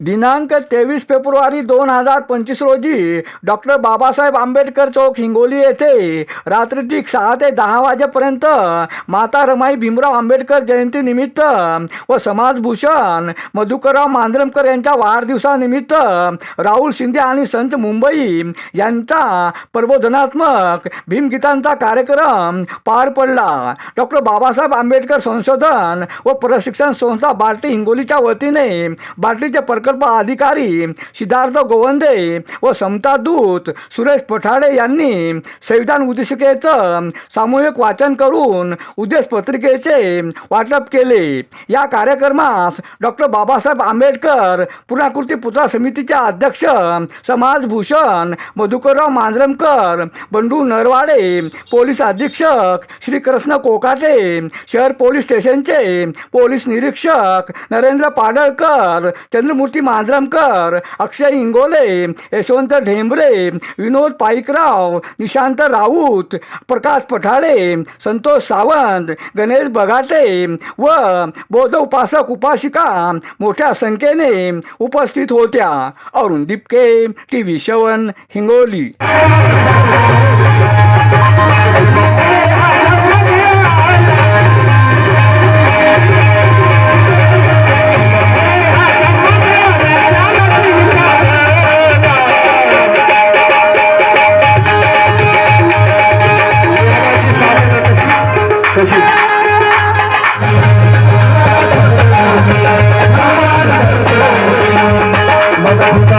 दिनांक तेवीस फेब्रुवारी दोन हजार पंचवीस रोजी डॉक्टर बाबासाहेब आंबेडकर चौक हिंगोली येथे रात्रीची सहा ते दहा वाजेपर्यंत माता रमाई भीमराव आंबेडकर जयंतीनिमित्त व समाजभूषण मधुकरराव मांजरमकर यांच्या वाढदिवसानिमित्त राहुल शिंदे आणि संत मुंबई यांचा प्रबोधनात्मक भीमगीतांचा कार्यक्रम पार पडला. डॉक्टर बाबासाहेब आंबेडकर संशोधन व प्रशिक्षण संस्था बार्टी हिंगोलीच्या वतीने बार्टीचे प्रकल्प अधिकारी सिद्धार्थ गोवंदे व समता दूत सुरेश पठाडे यांनी संविधान उद्देशिकेचं सामूहिक वाचन करून उद्देश पत्रिकेचे वाटप केले. या कार्यक्रमास डॉक्टर बाबासाहेब आंबेडकर पुराकृती पुतळा समितीचे अध्यक्ष समाजभूषण मधुकरराव मांजरमकर बंडू नरवाडे पोलीस अधीक्षक श्री कृष्ण कोकाटे शहर पोलीस स्टेशनचे पोलीस निरीक्षक नरेंद्र पाडळकर चंद्रमूर्ती मांजरमकर अक्षय इंगोले यशवंत ढेंबरे विनोद पाईकराव निशांत राऊत प्रकाश पठाळे संतोष सावंत गणेश बघाटे व बौद्ध उपासक उपासिका मोठ्या संख्येने उपस्थित होत्या. अरुण दिपके टी व्ही शवन हिंगोली. Thank you.